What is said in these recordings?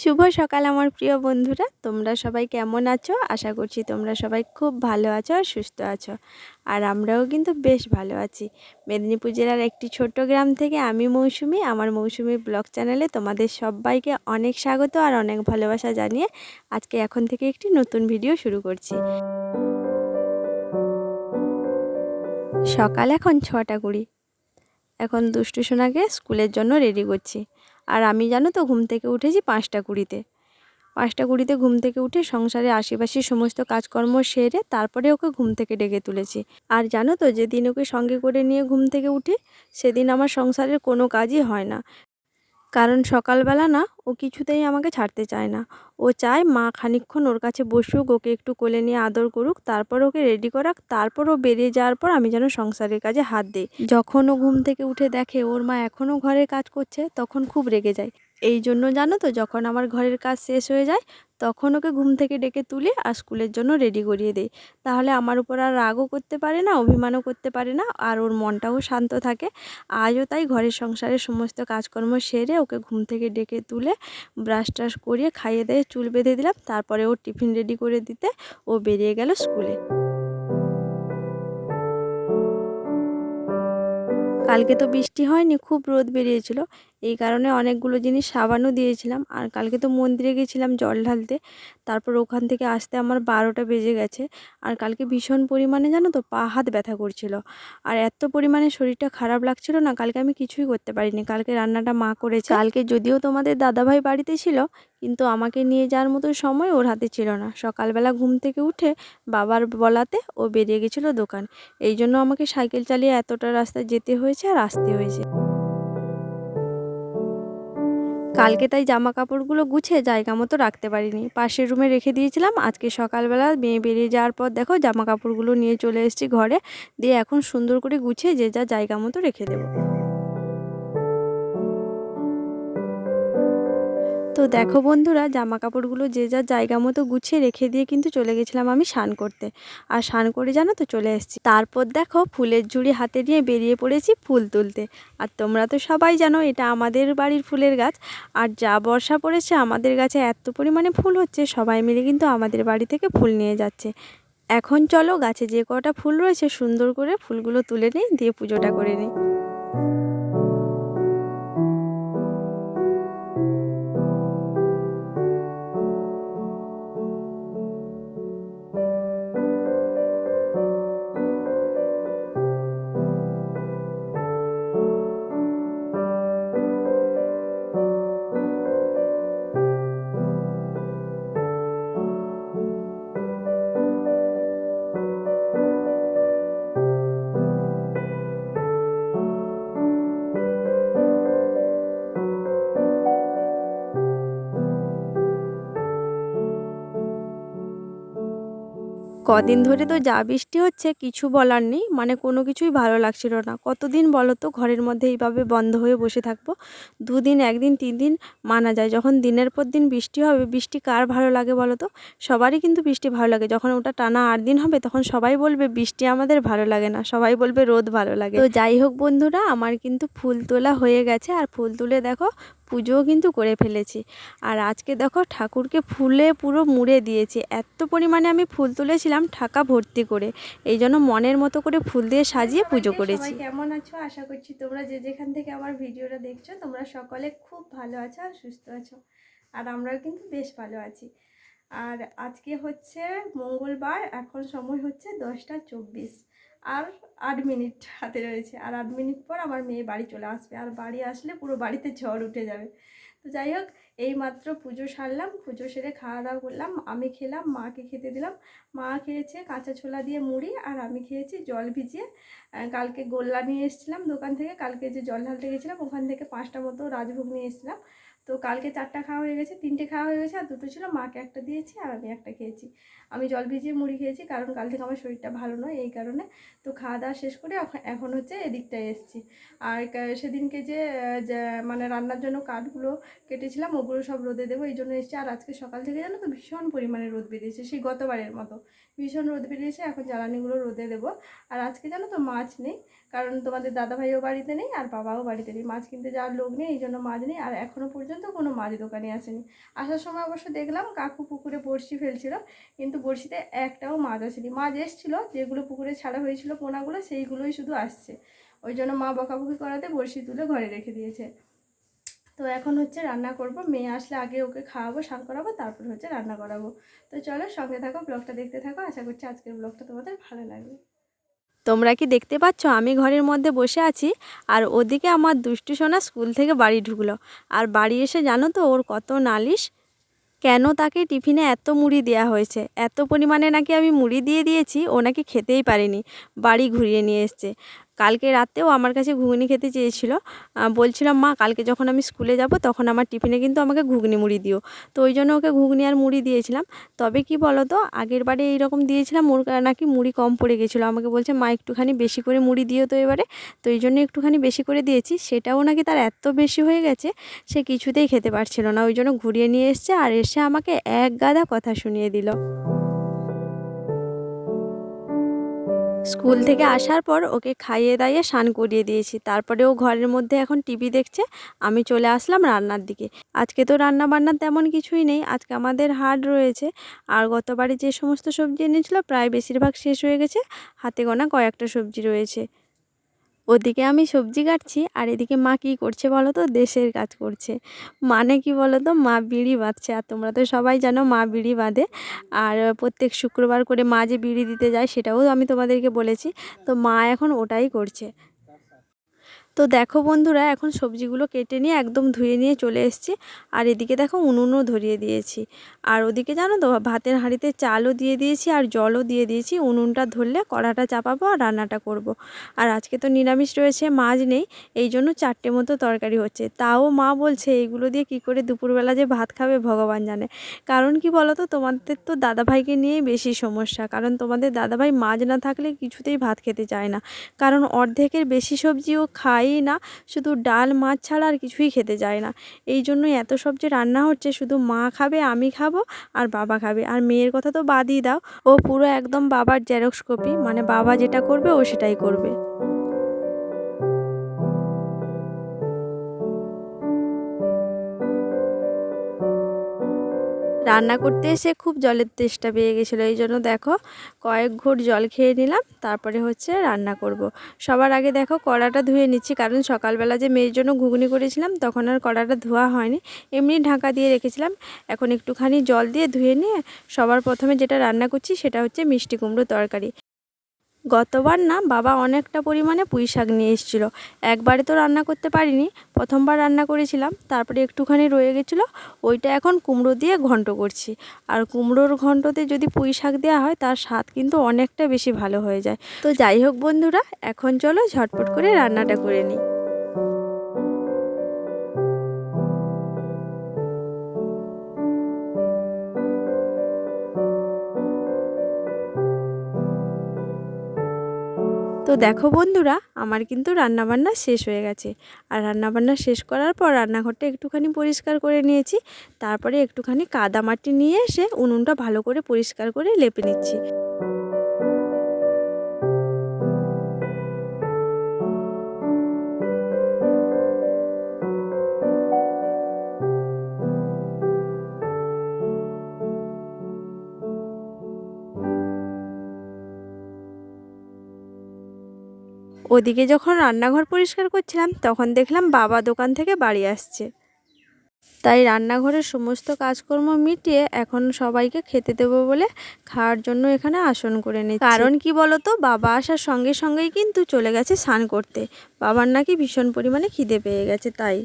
শুভ সকাল আমার প্রিয় বন্ধুরা। তোমরা সবাই কেমন আছো? আশা করছি তোমরা সবাই খুব ভালো আছো আর সুস্থ আছো। আর আমরাও কিন্তু বেশ ভালো আছি। মেদিনীপুর জেলার একটি ছোট্ট গ্রাম থেকে আমি মৌসুমি। আমার মৌসুমি ব্লগ চ্যানেলে তোমাদের সবাইকে অনেক স্বাগত আর অনেক ভালোবাসা জানিয়ে আজকে এখন থেকে একটি নতুন ভিডিও শুরু করছি। সকাল এখন ছটা কুড়ি। এখন দুষ্টু সোনাকে স্কুলের জন্য রেডি করছি। আর আমি জানো তো ঘুম থেকে উঠেছি পাঁচটা কুড়িতে। পাঁচটা কুড়িতে ঘুম থেকে উঠে সংসারে আশেপাশে সমস্ত কাজকর্ম সেরে তারপরে ওকে ঘুম থেকে ডেকে তুলেছি। আর জানো তো যেদিন ওকে সঙ্গে করে নিয়ে ঘুম থেকে উঠি, সেদিন আমার সংসারের কোনো কাজই হয় না। কারণ সকালবেলা না ও কিছুতেই আমাকে ছাড়তে চায় না। ও চায় মা খানিকক্ষণ ওর কাছে বসুক, ওকে একটু কোলে নিয়ে আদর করুক, তারপর ওকে রেডি করাক, তারপর ও বেরিয়ে যাওয়ার পর আমি যেন সংসারের কাজে হাত দিই। যখন ও ঘুম থেকে উঠে দেখে ওর মা এখনও ঘরের কাজ করছে, তখন খুব রেগে যায়। এই জন্য জানো তো, যখন আমার ঘরের কাজ শেষ হয়ে যায়, তখন ওকে ঘুম থেকে ডেকে তুলে আর স্কুলের জন্য রেডি করিয়ে দেয় তাহলে আমার উপর আর রাগও করতে পারে না, অভিমানও করতে পারে না, আর ওর মনটাও শান্ত থাকে। আজও তাই ঘরের সংসারের সমস্ত কাজকর্ম সেরে ওকে ঘুম থেকে ডেকে তুলে ব্রাশ ট্রাশ করিয়ে খাইয়ে দিয়ে চুল বেঁধে দিলাম। তারপরে ওর টিফিন রেডি করে দিতে ও বেরিয়ে গেল স্কুলে। কালকে তো বৃষ্টি হয়নি, খুব রোদ বেরিয়েছিল। এই কারণে অনেকগুলো জিনিস সাবানও দিয়েছিলাম। আর কালকে তো মন্দিরে গেছিলাম জল ঢালতে। তারপর ওখান থেকে আসতে আমার বারোটা বেজে গেছে। আর কালকে ভীষণ পরিমাণে জানো তো পা হাত ব্যথা করছিল। আর এত পরিমাণে শরীরটা খারাপ লাগছিল না, কালকে আমি কিছুই করতে পারিনি। কালকে রান্নাটা মা করেছে। কালকে যদিও তোমাদের দাদাভাই বাড়িতে ছিল, কিন্তু আমাকে নিয়ে যাওয়ার মতো সময় ওর হাতে ছিল না। সকালবেলা ঘুম থেকে উঠে বাবার বলাতে ও বেরিয়ে গেছিল দোকান। এই জন্য আমাকে সাইকেল চালিয়ে এতটা রাস্তা যেতে হয়েছে আর আসতে হয়েছে। কালকে তাই জামা কাপড়গুলো গুছিয়ে জায়গা মতো রাখতে পারিনি। পাশের রুমে রেখে দিয়েছিলাম। আজকে সকালবেলা মেয়ে বেরিয়ে যাওয়ার পর দেখো জামা কাপড়গুলো নিয়ে চলে এসেছি ঘরে। দিয়ে এখন সুন্দর করে গুছিয়ে যে যা জায়গা মতো রেখে দেবো। তো দেখো বন্ধুরা জামা কাপড়গুলো যে যার জায়গা মতো গুছিয়ে রেখে দিয়ে কিন্তু চলে গেছিলাম আমি স্নান করতে। আর স্নান করে জানো তো চলে এসেছি। তারপর দেখো ফুলের ঝুড়ি হাতে নিয়ে বেরিয়ে পড়েছি ফুল তুলতে। আর তোমরা তো সবাই জানো এটা আমাদের বাড়ির ফুলের গাছ। আর যা বর্ষা পড়েছে আমাদের গাছে এত পরিমাণে ফুল হচ্ছে, সবাই মিলে কিন্তু আমাদের বাড়ি থেকে ফুল নিয়ে যাচ্ছে। এখন চলো গাছে যে কটা ফুল রয়েছে সুন্দর করে ফুলগুলো তুলে নিই, দিয়ে পুজোটা করে নিই। কদিন ধরে তো যা বৃষ্টি হচ্ছে, কিছু বলার নেই। মানে কোনো কিছুই ভালো লাগছিল না। কতদিন বলো তো, ঘরের মধ্যে এইভাবে বন্ধ হয়ে বসে থাকব? দুদিন, একদিন, তিন দিন মানা যায়। যখন দিনের পর দিন বৃষ্টি হবে, বৃষ্টি কার ভালো লাগে বলো তো? সবারই কিন্তু বৃষ্টি ভালো লাগে। যখন ওটা টানা আট দিন হবে, তখন সবাই বলবে, বৃষ্টি আমাদের ভালো লাগে না। সবাই বলবে, রোদ ভালো লাগে। তো যাই হোক বন্ধুরা, আমার কিন্তু ফুল তোলা হয়ে গেছে। আর ফুল তুলে দেখো পুজোও কিন্তু করে ফেলেছি। আর আজকে দেখো ঠাকুরকে ফুলে পুরো মুড়ে দিয়েছি। এত পরিমাণে আমি ফুল তুলেছিলাম ঠাকা ভর্তি করে। এই জন্য মনের মতো করে ফুল দিয়ে সাজিয়ে পুজো করেছি। কেমন আছো? আশা করছি তোমরা যে যেখান থেকে আমার ভিডিওটা দেখছ তোমরা সকলে খুব ভালো আছো আর সুস্থ আছো। আর আমরাও কিন্তু বেশ ভালো আছি। আর আজকে হচ্ছে মঙ্গলবার এখন সময় হচ্ছে দশটা চব্বিশ। আর আট মিনিট হাতে রয়েছে। আর আট মিনিট পর আমার মেয়ে বাড়ি চলে আসবে। আর বাড়ি আসলে পুরো বাড়িতে ঝড় উঠে যাবে। তো যাই হোক, এই মাত্র পুজো সারলাম, পুজো সেরে খাওয়া দাওয়া করলাম, আমি খেলাম, মাকে খেতে দিলাম। মা খেয়েছে কাঁচা ছোলা দিয়ে মুড়ি আর আমি খেয়েছি জল ভিজিয়ে। কালকে গোল্লা নিয়ে এসেছিলাম দোকান থেকে। কালকে যে জল ঢালতে গেছিলাম, ওখান থেকে পাঁচটা মতো রাজভোগ নিয়ে এসেছিলাম। তো কালকে চারটা খাওয়া হয়ে গেছে, তিনটে খাওয়া হয়ে গেছে আর দুটো ছিল, মাকে একটা দিয়েছি আর আমি একটা খেয়েছি। আমি জল ভিজিয়ে মুড়ি খেয়েছি কারণ কাল থেকে আমার শরীরটা ভালো নয় এই কারণে। তো খাওয়া দাওয়া শেষ করে এখন হচ্ছে এদিকটায় এসেছি। আর সেদিনকে যে মানে রান্নার জন্য কাঠগুলো কেটেছিলাম, ওগুলো সব রোদে দেবো, এই জন্য এসেছি। আর আজকে সকাল থেকে জানো তো ভীষণ পরিমাণে রোদ বেরিয়েছে, সেই গতবারের মতো। ভীষণ রোদ বেরিয়েছে এখন জ্বালানিগুলো রোদে দেবো। আর আজকে জানো তো মাছ নেই, কারণ তোমাদের দাদা ভাইও বাড়িতে নেই আর বাবাও বাড়িতে নেই। মাছ কিনতে যাওয়ার লোক নেই, এই জন্য মাছ নেই, আর এখনও পর্যন্ত কোনো মাছ দোকানে আসেনি। আসার সময় অবশ্য দেখলাম কাকু পুকুরে বড়শি ফেলছিল, কিন্তু বড়শিতে একটাও মাছ আসেনি। মাছ এসছিল, যেগুলো পুকুরে ছাড়া হয়েছিল পোনাগুলো, সেইগুলোই শুধু আসছে। ওই জন্য মা বকাবকি করাতে বড়শি তুলে ঘরে রেখে দিয়েছে। তো এখন হচ্ছে রান্না করব। মেয়ে আসলে আগে ওকে খাওয়াবো, স্নান করাবো, তারপর হচ্ছে রান্না করাবো। তো চলো সঙ্গে থাকো, ব্লগটা দেখতে থাকো। আশা করছি আজকের ব্লগটা তোমাদের ভালো লাগবে। তোমরা কি দেখতে পাচ্ছ? আমি ঘরের মধ্যে বসে আছি আর ওদিকে আমার দুষ্টু সোনা স্কুল থেকে বাড়ি ঢুকলো। আর বাড়ি এসে জানো তো ওর কত নালিশ? কেন তাকে টিফিনে এত মুড়ি দেওয়া হয়েছে? এত পরিমাণে নাকি আমি মুড়ি দিয়ে দিয়েছি, ও নাকি খেতেই পারেনি। বাড়ি ঘুরিয়ে নিয়ে এসছে। কালকে রাতেও আমার কাছে ঘুগনি খেতে চেয়েছিল। বলছিলাম, মা, কালকে যখন আমি স্কুলে যাব, তখন আমার টিফিনে কিন্তু আমাকে ঘুগনি মুড়ি দিও। তো ওই জন্য ওকে ঘুগনি আর মুড়ি দিয়েছিলাম। তবে কি বলো তো আগের বারে এইরকম দিয়েছিলাম, ওর নাকি মুড়ি কম পড়ে গেছিল। আমাকে বলছে, মা, একটুখানি বেশি করে মুড়ি দিও তো এবারে। তো এই জন্য একটুখানি বেশি করে দিয়েছি। সেটাও নাকি তার এত বেশি হয়ে গেছে, সে কিছুতেই খেতে পারছিল না। ওই জন্য ঘুরিয়ে নিয়ে এসছে আর এসে আমাকে এক গাদা কথা শুনিয়ে দিল। স্কুল থেকে আসার পর ওকে খাইয়ে দাইয়ে স্নান করিয়ে দিয়েছি। তারপরে ও ঘরের মধ্যে এখন টিভি দেখছে। আমি চলে আসলাম রান্নার দিকে। আজকে তো রান্না বান্নার তেমন কিছুই নেই। আজকে আমাদের হাট রয়েছে। আর গতবারে যে সমস্ত সবজি এনেছিল, প্রায় বেশিরভাগ শেষ হয়ে গেছে। হাতে গোনা কয়েকটা সবজি রয়েছে। ওদিকে আমি সবজি কাটছি আর এদিকে মা কী করছে বলো তো? দেশের কাজ করছে। মানে কি বলো তো? মা বিড়ি বাঁধছে। আর তোমরা তো সবাই জানো মা বিড়ি বাঁধে। আর প্রত্যেক শুক্রবার করে মা যে বিড়ি দিতে যায় সেটাও আমি তোমাদেরকে বলেছি। তো মা এখন ওটাই করছে। তো দেখো বন্ধুরা, এখন সবজিগুলো কেটে নিয়ে একদম ধুয়ে নিয়ে চলে এসেছি। আর এদিকে দেখো উনুনও ধরিয়ে দিয়েছি। আর ওদিকে জানো তো, ভাতের হাঁড়িতে চালও দিয়ে দিয়েছি আর জলও দিয়ে দিয়েছি। উনুনটা ধরলে কড়াটা চাপাবো আর রান্নাটা করব। আর আজকে তো নিরামিষ রয়েছে, মাছ নেই, এই জন্য চারটে মতো তরকারি হচ্ছে। তাও মা বলছে, এইগুলো দিয়ে কি করে দুপুরবেলা যে ভাত খাবে ভগবান জানে। কারণ কি বলো তো তোমাদের তো দাদাভাইকে নিয়েই বেশি সমস্যা। কারণ তোমাদের দাদাভাই মাছ না থাকলে কিছুতেই ভাত খেতে চায় না। কারণ অর্ধেকের বেশি সবজিও খায় খায়ই না, শুধু ডাল, মাছ ছাড়া আর কিছুই খেতে যায় না। এই জন্যই এত সব যে রান্না হচ্ছে, শুধু মা খাবে, আমি খাব আর বাবা খাবে। আর মেয়ের কথা তো বাদই দাও, ও পুরো একদম বাবার জেরক্স কপি মানে বাবা যেটা করবে, ও সেটাই করবে। রান্না করতে এসে খুব জলের তেষ্টা পেয়ে গেছিল, এই জন্য দেখো কয়েক ঘোট জল খেয়ে নিলাম, তারপরে হচ্ছে রান্না করব। সবার আগে দেখো কড়াটা ধুয়ে নিচ্ছি, কারণ সকালবেলা যে মেয়ের জন্য ঘুগনি করেছিলাম, তখন আর কড়াটা ধোয়া হয়নি, এমনি ঢাকা দিয়ে রেখেছিলাম এখন একটুখানি জল দিয়ে ধুয়ে নিয়ে সবার প্রথমে যেটা রান্না করছি সেটা হচ্ছে মিষ্টি কুমড়ো তরকারি গতবার না বাবা অনেকটা পরিমাণে পুঁই শাক নিয়ে এসেছিল। একবারে তো রান্না করতে পারিনি, প্রথমবার রান্না করেছিলাম, তারপরে একটুখানি রয়ে গেছিল, ওইটা এখন কুমড়ো দিয়ে ঘন্ট করছি। আর কুমড়োর ঘন্টতে যদি পুঁই শাক দেওয়া হয়, তার স্বাদ কিন্তু অনেকটা বেশি ভালো হয়ে যায়। তো যাই হোক বন্ধুরা, এখন চলো ঝটপট করে রান্নাটা করে নিই। দেখো বন্ধুরা, আমার কিন্তু রান্নাবান্না শেষ হয়ে গেছে। আর রান্নাবান্না শেষ করার পর রান্নাঘরটা একটুখানি পরিষ্কার করে নিয়েছি। তারপরে একটুখানি কাদা মাটি নিয়ে এসে উনুনটা ভালো করে পরিষ্কার করে লেপে নিচ্ছি। ওদিকে যখন রান্নাঘর পরিষ্কার করছিলাম, তখন দেখলাম বাবা দোকান থেকে বাড়ি আসছে। তাই রান্নাঘরের সমস্ত কাজকর্ম মিটিয়ে এখন সবাইকে খেতে দেবো বলে খাওয়ার জন্য এখানে আসন করে নিই কারণ কি বলতো, বাবা আসার সঙ্গে সঙ্গেই কিন্তু চলে গেছে স্নান করতে। বাবার নাকি ভীষণ পরিমাণে খিদে পেয়ে গেছে, তাই।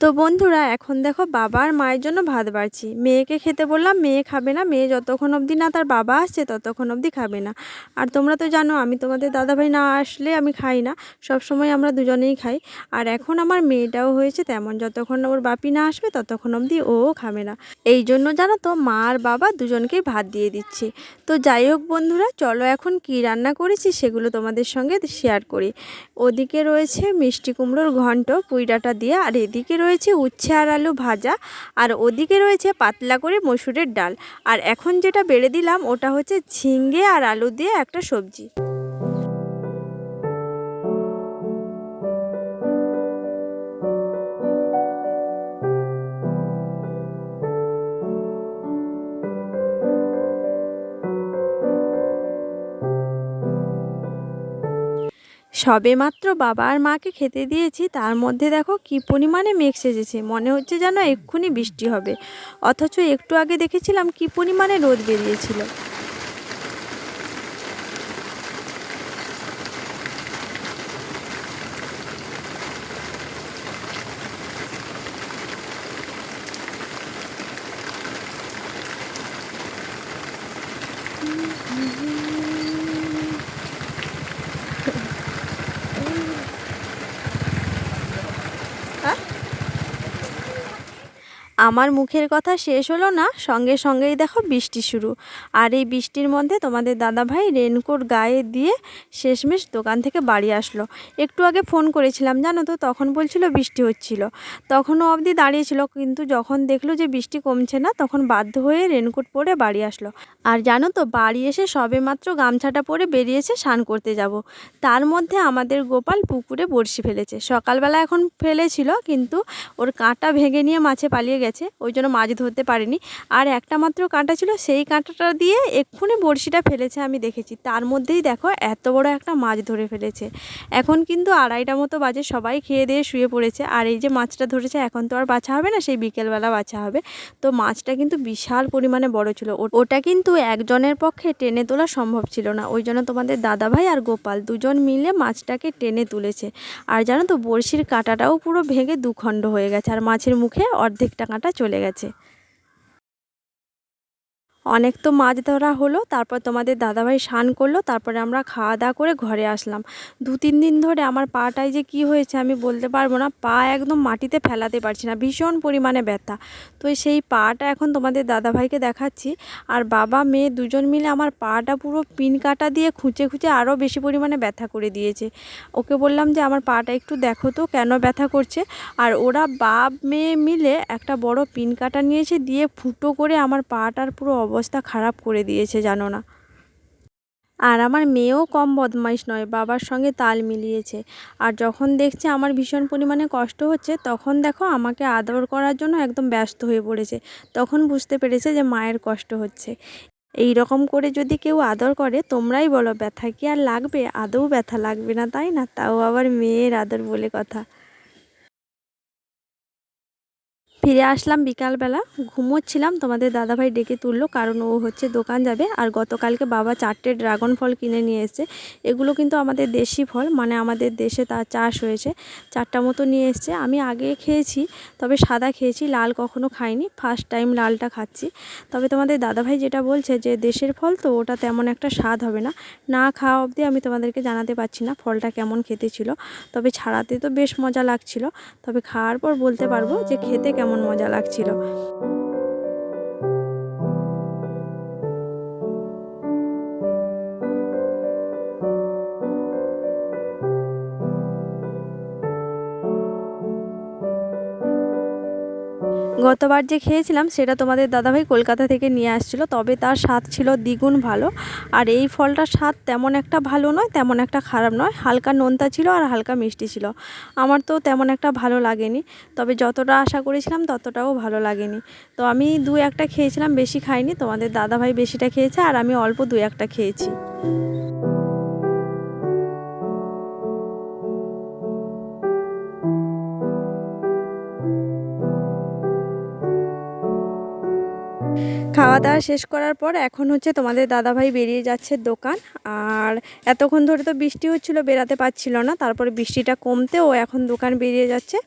তো বন্ধুরা, এখন দেখো বাবা আর মায়ের জন্য ভাত বাড়ছি। মেয়েকে খেতে বললাম, মেয়ে খাবে না, মেয়ে যতক্ষণ অবধি না তার বাবা আসছে, ততক্ষণ অবধি খাবে না। আর তোমরা তো জানো, আমি তোমাদের দাদাভাই না আসলে আমি খাই না, সব সময় আমরা দুজনেই খাই। আর এখন আমার মেয়েটাও হয়েছে তেমন, যতক্ষণ ওর বাপি না আসবে, ততক্ষণ অবধি ও খাবে না। এই জন্য জানো তো, মা আর বাবা দুজনকেই ভাত দিয়ে দিচ্ছে। তো যাই হোক বন্ধুরা, চলো এখন কি রান্না করেছি সেগুলো তোমাদের সঙ্গে শেয়ার করি। ওদিকে রয়েছে মিষ্টি কুমড়োর ঘন্ট, পুইডাটা দিয়ে, আর এদিকে রয়েছে উচ্ছে আর আলু ভাজা, আর ওদিকে রয়েছে পাতলা করে মসুরের ডাল। আর এখন যেটা বেড়ে দিলাম ওটা হচ্ছে ঝিঙ্গে আর আলু দিয়ে একটা সবজি। সবে মাত্র বাবা আর মাকে খেতে দিয়েছি, তার মধ্যে দেখো কি পরিমাণে মেঘ সেজেছে। মনে হচ্ছে যেন এক্ষুনি বৃষ্টি হবে। অথচ একটু আগে দেখেছিলাম কি পরিমাণে রোদ বেরিয়েছিল। আমার মুখের কথা শেষ হলো না, সঙ্গে সঙ্গেই দেখো বৃষ্টি শুরু। আর এই বৃষ্টির মধ্যে তোমাদের দাদাভাই রেনকোট গায়ে দিয়ে শেষমেশ দোকান থেকে বাড়ি আসলো। একটু আগে ফোন করেছিলাম, জানো তো, তখন বলছিল বৃষ্টি হচ্ছিল। তখনও অবধি দাঁড়িয়েছিল, কিন্তু যখন দেখল যে বৃষ্টি কমছে না, তখন বাধ্য হয়ে রেনকোট পরে বাড়ি আসলো। আর জানো তো, বাড়ি এসে সবে মাত্র গামছাটা পরে বেরিয়েছে, স্নান করতে যাব। তার মধ্যে আমাদের গোপাল পুকুরে বড়শি ফেলেছে। সকালবেলা এখন ফেলেছিল, কিন্তু ওর কাঁটা ভেঙে নিয়ে মাছে পালিয়ে গেছে। ওই জন্য মাছ ধরতে পারেনি। আর একটা মাত্র কাঁটা ছিল, সেই কাঁটাটা দিয়ে এক্ষুনি বড়শিটা ফেলেছে আমি দেখেছি। তার মধ্যেই দেখো এত বড় একটা মাছ ধরে ফেলেছে। এখন কিন্তু আড়াইটা মতো বাজে, সবাই খেয়ে দিয়ে শুয়ে পড়েছে। আর এই যে মাছটা ধরেছে, এখন তো আর বাছা হবে না, সেই বিকেলবেলা বাছা হবে। তো মাছটা কিন্তু বিশাল পরিমাণে বড় ছিল। ওটা কিন্তু একজনের পক্ষে টেনে তোলা সম্ভব ছিল না। ওই জন্য তোমাদের দাদাভাই আর গোপাল দুজন মিলে মাছটাকে টেনে তুলেছে। আর জানো তো, বড়শির কাঁটাটাও পুরো ভেঙে দুখণ্ড হয়ে গেছে। আর মাছের মুখে অর্ধেকটা কাঁটা চলে গেছে। অনেক তো মাছ ধরা হলো, তারপর তোমাদের দাদাভাই স্নান করল, তারপরে আমরা খাওয়া দাওয়া করে ঘরে আসলাম। দু তিন দিন ধরে আমার পাটায় যে কি হয়েছে আমি বলতে পারব না, পা একদম মাটিতে ফেলাতে পারছি না, ভীষণ পরিমাণে ব্যথা। তো সেই পাটা এখন তোমাদের দাদাভাইকে দেখাচ্ছি, আর বাবা, মেয়ে দুজন মিলে আমার পাটা পুরো পিন কাটা দিয়ে খুঁচে খুঁচে আরও বেশি পরিমাণে ব্যথা করে দিয়েছে। ওকে বললাম যে, আমার পাটা একটু দেখো তো, কেন ব্যথা করছে? আর ওরা বাপ, মেয়ে মিলে একটা বড় পিন কাটা নিয়েছে, দিয়ে ফুটো করে আমার পাটার পুরো অবস্থা খারাপ করে দিয়েছে, জানো না। আর আমার মেয়েও কম বদমাইশ নয়, বাবার সঙ্গে তাল মিলিয়েছে। আর যখন দেখছে আমার ভীষণ পরিমাণে কষ্ট হচ্ছে, তখন দেখো আমাকে আদর করার জন্য একদম ব্যস্ত হয়ে পড়েছে। তখন বুঝতে পেরেছে যে মায়ের কষ্ট হচ্ছে। এই রকম করে যদি কেউ আদর করে, তোমরাই বলো ব্যথা কি আর লাগবে? আদৌ ব্যথা লাগবে না, তাই না? তাও আবার মেয়ের আদর বলে কথা। ফিরে আসলাম বিকালবেলা। ঘুমোচ্ছিলাম, তোমাদের দাদাভাই ডেকে তুললো, কারণ ও হচ্ছে দোকান যাবে। আর গতকালকে বাবা চারটে ড্রাগন ফল কিনে নিয়ে এসেছে। এগুলো কিন্তু আমাদের দেশি ফল মানে আমাদের দেশে তা চাষ হয়েছে। চারটা মতো নিয়ে এসছে। আমি আগে খেয়েছি, তবে সাদা খেয়েছি, লাল কখনো খাইনি। ফার্স্ট টাইম লালটা খাচ্ছি। তবে তোমাদের দাদাভাই যেটা বলছে যে, দেশের ফল তো ওটা তেমন একটা স্বাদ হবে না। না খাওয়া অবধি আমি তোমাদেরকে জানাতে পারছি না ফলটা কেমন খেতে ছিল। তবে ছাড়াতে তো বেশ মজা লাগছিল। তবে খাওয়ার পর বলতে পারব যে, খেতে কেমন মজা লাগছিল। গতবার যে খেয়েছিলাম, সেটা তোমাদের দাদাভাই কলকাতা থেকে নিয়ে আসছিল। তবে তার স্বাদ ছিল দ্বিগুণ ভালো। আর এই ফলটার স্বাদ তেমন একটা ভালো নয়, তেমন একটা খারাপ নয়। হালকা নোনতা ছিল আর হালকা মিষ্টি ছিল। আমার তো তেমন একটা ভালো লাগেনি। তবে যতটা আশা করেছিলাম, ততটাও ভালো লাগেনি। তো আমি দু একটা খেয়েছিলাম, বেশি খাইনি। তোমাদের দাদাভাই বেশিটা খেয়েছে, আর আমি অল্প দু একটা খেয়েছি। খাওয়া দাওয়া শেষ করার পর এখন হচ্ছে তোমাদের দাদাভাই বেরিয়ে যাচ্ছে দোকান। আর এতক্ষণ ধরে তো বৃষ্টি হচ্ছিল, বেরাতে পারছিল না। তারপরে বৃষ্টিটা কমতে ও এখন দোকান বেরিয়ে যাচ্ছে।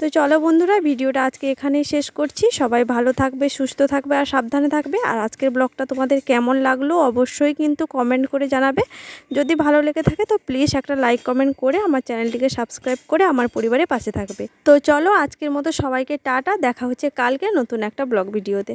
তো চলো বন্ধুরা, ভিডিওটা আজকে এখানেই শেষ করছি। সবাই ভালো থাকবে, সুস্থ থাকবে আর সাবধানে থাকবে। আর আজকের ব্লগটা তোমাদের কেমন লাগল অবশ্যই কিন্তু কমেন্ট করে জানাবে। যদি ভালো লেগে থাকে তো প্লিজ একটা লাইক, কমেন্ট করে আমার চ্যানেলটিকে সাবস্ক্রাইব করে আমার পরিবারের পাশে থাকবে। তো চলো আজকের মতো সবাইকে টাটা, দেখা হচ্ছে কালকে নতুন একটা ব্লগ ভিডিওতে।